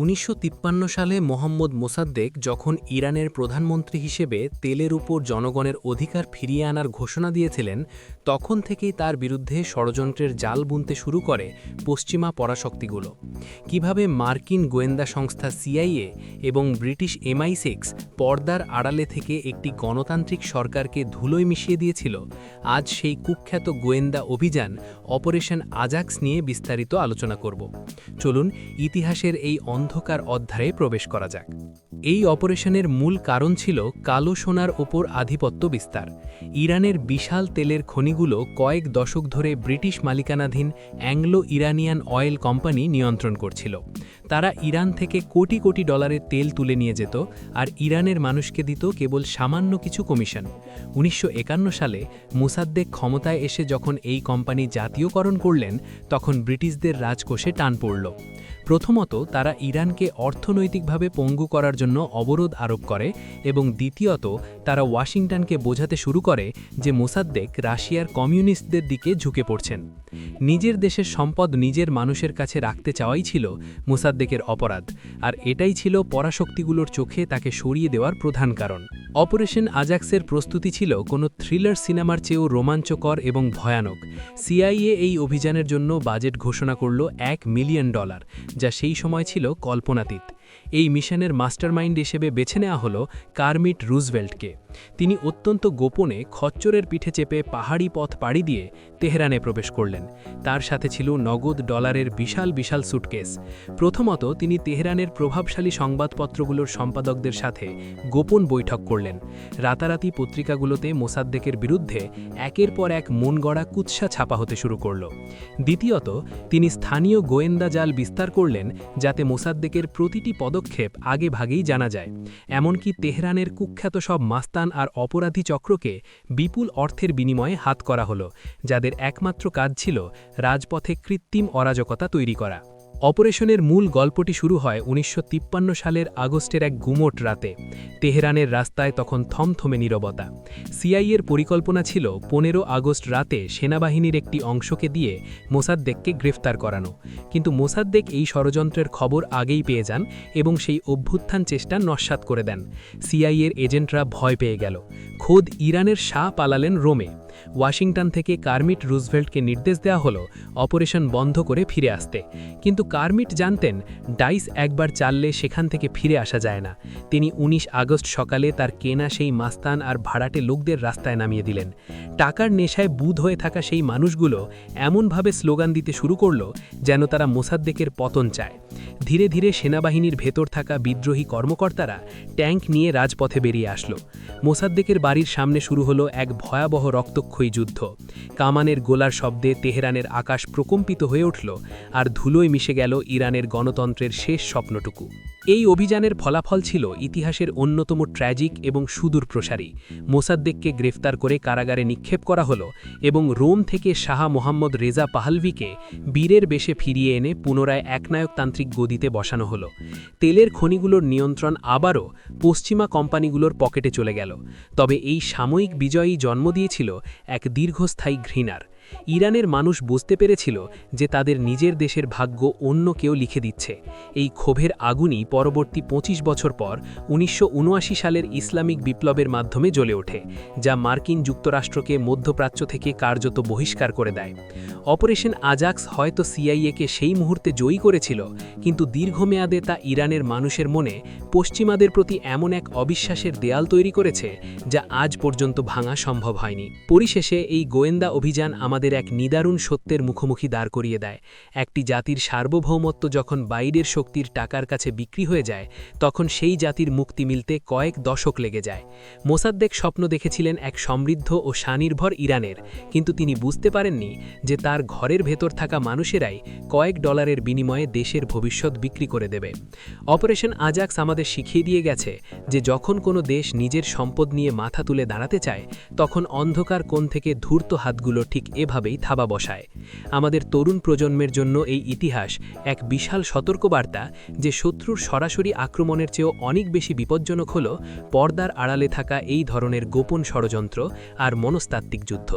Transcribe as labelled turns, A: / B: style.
A: উনিশশো তিপ্পান্ন সালে মোহাম্মদ মোসাদ্দেক যখন ইরানের প্রধানমন্ত্রী হিসেবে তেলের উপর জনগণের অধিকার ফিরিয়ে আনার ঘোষণা দিয়েছিলেন, তখন থেকেই তার বিরুদ্ধে ষড়যন্ত্রের জাল বুনতে শুরু করে পশ্চিমা পরাশক্তিগুলো। কীভাবে মার্কিন গোয়েন্দা সংস্থা সিআইএ এবং ব্রিটিশ এমআই সিক্স পর্দার আড়ালে থেকে একটি গণতান্ত্রিক সরকারকে ধুলোয় মিশিয়ে দিয়েছিল, আজ সেই কুখ্যাত গোয়েন্দা অভিযান অপারেশন আজাক্স নিয়ে বিস্তারিত আলোচনা করব। চলুন ইতিহাসের এই অন্ধকার অধ্যায়ে প্রবেশ করা যাক। এই অপারেশনের মূল কারণ ছিল কালো সোনার ওপর আধিপত্য বিস্তার। ইরানের বিশাল তেলের খনিগুলো কয়েক দশক ধরে ব্রিটিশ মালিকানাধীন অ্যাংলো ইরানিয়ান অয়েল কোম্পানি নিয়ন্ত্রণ করছিল। তারা ইরান থেকে কোটি কোটি ডলারের তেল তুলে নিয়ে যেত আর ইরানের মানুষকে দিত কেবল সামান্য কিছু কমিশন। উনিশশো একান্ন সালে মুসাদ্দেক ক্ষমতায় এসে যখন এই কোম্পানি জাতীয়করণ করলেন, তখন ব্রিটিশদের রাজকোষে টান পড়ল। প্রথমত তারা ইরানকে অর্থনৈতিকভাবে পঙ্গু করার জন্য অবরোধ আরোপ করে এবং দ্বিতীয়ত তারা ওয়াশিংটনকে বোঝাতে শুরু করে যে মোসাদ্দেক রাশিয়ার কমিউনিস্টদের দিকে ঝুঁকে পড়ছেন। নিজের দেশের সম্পদ নিজের মানুষের কাছে রাখতে চাওয়াই ছিল মোসাদ্দেকের অপরাধ, আর এটাই ছিল পরাশক্তিগুলোর চোখে তাকে সরিয়ে দেওয়ার প্রধান কারণ। অপারেশন আজাক্সের প্রস্তুতি ছিল কোনো থ্রিলার সিনেমার চেয়েও রোমাঞ্চকর এবং ভয়ানক। সিআইএ এই অভিযানের জন্য বাজেট ঘোষণা করল এক মিলিয়ন ডলার, যা সেই সময় ছিল কল্পনাতীত। এই মিশনের মাস্টারমাইন্ড হিসেবে বেছে নেওয়া হল কার্মিট রুজভেল্টকে। তিনি অত্যন্ত গোপনে খচ্চরের পিঠে চেপে পাহাড়ি পথ পাড়ি দিয়ে তেহরানে প্রবেশ করলেন। তার সাথে ছিল নগদ ডলারের বিশাল বিশাল সুটকেস। প্রথমত তিনি তেহরানের প্রভাবশালী সংবাদপত্রগুলোর সম্পাদকদের সাথে গোপন বৈঠক করলেন। রাতারাতি পত্রিকাগুলোতে মোসাদ্দেকের বিরুদ্ধে একের পর এক মন গড়া কুৎসা ছাপা হতে শুরু করল। দ্বিতীয়ত, তিনি স্থানীয় গোয়েন্দা জাল বিস্তার করলেন যাতে মোসাদ্দেকের প্রতিটি পদক্ষেপ আগে ভাগেই জানা যায়। এমনকি তেহরানের কুখ্যাত সব মাস্তান আর অপরাধী চক্রকে বিপুল অর্থের বিনিময়ে হাত করা হলো, যাদের একমাত্র কাজ ছিল রাজপথে কৃত্রিম অরাজকতা তৈরি করা। অপারেশনের মূল গল্পটি শুরু হয় উনিশশো তিপ্পান্ন সালের আগস্টের এক গুমোট রাতে। তেহরানের রাস্তায় তখন থমথমে নীরবতা। সিআইয়ের পরিকল্পনা ছিল পনেরো আগস্ট রাতে সেনাবাহিনীর একটি অংশকে দিয়ে মোসাদ্দেককে গ্রেফতার করানো। কিন্তু মোসাদ্দেক এই ষড়যন্ত্রের খবর আগেই পেয়ে যান এবং সেই অভ্যুত্থান চেষ্টা নস্বাত করে দেন। সিআইয়ের এজেন্টরা ভয় পেয়ে গেল। খোদ ইরানের শাহ পালালেন রোমে। ওয়াশিংটন থেকে কার্মিট রুজভেল্টকে নির্দেশ দেওয়া হলো অপারেশন বন্ধ করে ফিরে আসতে। কিন্তু কার্মিট জানতেন, ডাইস একবার চাললে সেখান থেকে ফিরে আসা যায় না। তিনি ১৯ আগস্ট সকালে তার কেনা সেই মাস্তান আর ভাড়াটে লোকদের রাস্তায় নামিয়ে দিলেন। টাকার নেশায় বুধ হয়ে থাকা সেই মানুষগুলো এমনভাবে স্লোগান দিতে শুরু করল যেন তারা মোসাদ্দেকের পতন চায়। ধীরে ধীরে সেনাবাহিনীর ভেতর থাকা বিদ্রোহী কর্মকর্তারা ট্যাঙ্ক নিয়ে রাজপথে বেরিয়ে আসলো। মোসাদ্দেকের বাড়ির সামনে শুরু হলো এক ভয়াবহ রক্তক্ষয়ী যুদ্ধ। কামানের গোলার শব্দে তেহরানের আকাশ প্রকম্পিত হয়ে উঠল আর ধুলোয় মিশে গেল ইরানের গণতন্ত্রের শেষ স্বপ্নটুকু। এই অভিযানের ফলাফল ছিল ইতিহাসের অন্যতম ট্র্যাজিক এবং সুদূর প্রসারী। মোসাদ্দেককে গ্রেফতার করে কারাগারে নিক্ষেপ করা হলো এবং রোম থেকে শাহ মোহাম্মদ রেজা পাহালভিকে বীরের বেশে ফিরিয়ে এনে পুনরায় একনায়কতান্ত্রিক গদিতে বসানো হলো। তেলের খনিগুলোর নিয়ন্ত্রণ আবারও পশ্চিমা কোম্পানিগুলোর পকেটে চলে গেল। তবে এই সাময়িক বিজয়ই জন্ম দিয়েছিল এক দীর্ঘস্থায়ী ঘৃণার। ইরানের মানুষ বুঝতে পেরেছিল যে তাদের নিজের দেশের ভাগ্য অন্য কেউ লিখে দিচ্ছে। এই ক্ষোভের আগুনই পরবর্তী ২৫ বছর পর উনিশশো সালের ইসলামিক বিপ্লবের মাধ্যমে জ্বলে ওঠে, যা মার্কিন যুক্তরাষ্ট্রকে মধ্যপ্রাচ্য থেকে কার্যত বহিষ্কার করে দেয়। অপারেশন আজাক্স হয়তো সিআইএকে সেই মুহূর্তে জয়ী করেছিল, কিন্তু দীর্ঘমেয়াদে তা ইরানের মানুষের মনে পশ্চিমাদের প্রতি এমন এক অবিশ্বাসের দেয়াল তৈরি করেছে, যা আজ পর্যন্ত ভাঙা সম্ভব হয়নি। পরিশেষে এই গোয়েন্দা অভিযান আমাদের এক নিদারুণ সত্যের মুখোমুখি দাঁড় করিয়ে দেয়। একটি জাতির সার্বভৌমত্ব যখন বাইরের শক্তির টাকার কাছে বিক্রি হয়ে যায়, তখন সেই জাতির মুক্তি মিলতে কয়েক দশক লেগে যায়। মোসাদ্দেক স্বপ্ন দেখেছিলেন এক সমৃদ্ধ ও স্বনির্ভর ইরানের, কিন্তু তিনি বুঝতে পারেননি যে তার ঘরের ভেতর থাকা মানুষেরাই কয়েক ডলারের বিনিময়ে দেশের ভবিষ্যৎ বিক্রি করে দেবে। অপারেশন আজাক্স আমাদের শিখিয়ে দিয়ে গেছে যে যখন কোনো দেশ নিজের সম্পদ নিয়ে মাথা তুলে দাঁড়াতে চায়, তখন অন্ধকার কোণ থেকে ধূর্ত হাতগুলো ঠিক এভাবেই থাবা বসায়। আমাদের তরুণ প্রজন্মের জন্য এই ইতিহাস এক বিশাল সতর্কবার্তা যে শত্রুর সরাসরি আক্রমণের চেয়েও অনেক বেশি বিপজ্জনক হল পর্দার আড়ালে থাকা এই ধরনের গোপন ষড়যন্ত্র আর মনস্তাত্ত্বিক যুদ্ধ।